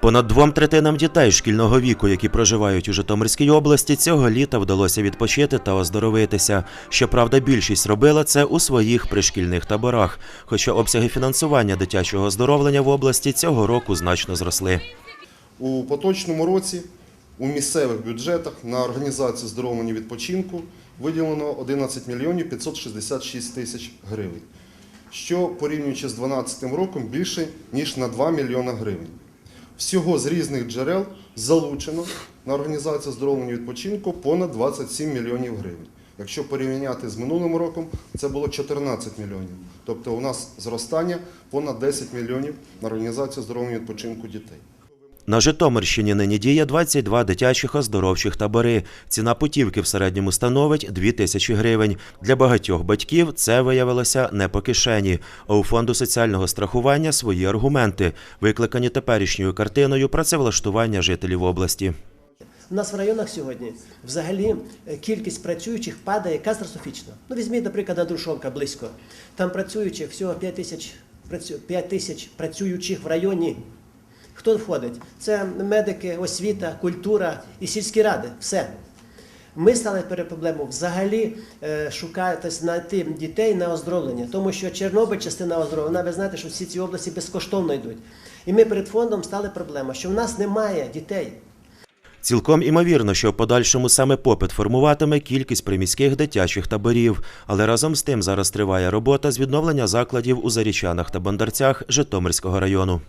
Понад двом третинам дітей шкільного віку, які проживають у Житомирській області, цього літа вдалося відпочити та оздоровитися. Щоправда, більшість робила це у своїх пришкільних таборах. Хоча обсяги фінансування дитячого оздоровлення в області цього року значно зросли. У поточному році у місцевих бюджетах на організацію здоровлення відпочинку виділено 11 мільйонів 566 тисяч гривень, що порівнюючи з 2012 роком більше ніж на 2 мільйона гривень. Всього з різних джерел залучено на організацію здоровлення відпочинку понад 27 мільйонів гривень. Якщо порівняти з минулим роком, це було 14 мільйонів. Тобто у нас зростання понад 10 мільйонів на організацію здоровлення відпочинку дітей. На Житомирщині нині діє 22 дитячих оздоровчих табори. Ціна путівки в середньому становить 2 тисячі гривень. Для багатьох батьків це виявилося не по кишені. А у фонду соціального страхування свої аргументи, викликані теперішньою картиною працевлаштування жителів області. У нас в районах сьогодні взагалі е, кількість працюючих падає катастрофічно. Ну, візьміть, наприклад, Андрушовка близько. Там працюючих всього 5 тисяч, працю- 5 тисяч працюючих в районі. Хто входить? Це медики, освіта, культура і сільські ради. Все. Ми стали перед проблемою взагалі е, шукати знайти дітей на оздоровлення, тому що Чорнобиль, частина оздоровлення, ви знаєте, що всі ці області безкоштовно йдуть. І ми перед фондом стали проблема, що в нас немає дітей. Цілком імовірно, що в подальшому саме попит формуватиме кількість приміських дитячих таборів, але разом з тим зараз триває робота з відновлення закладів у Зарічанах та Бондарцях Житомирського району.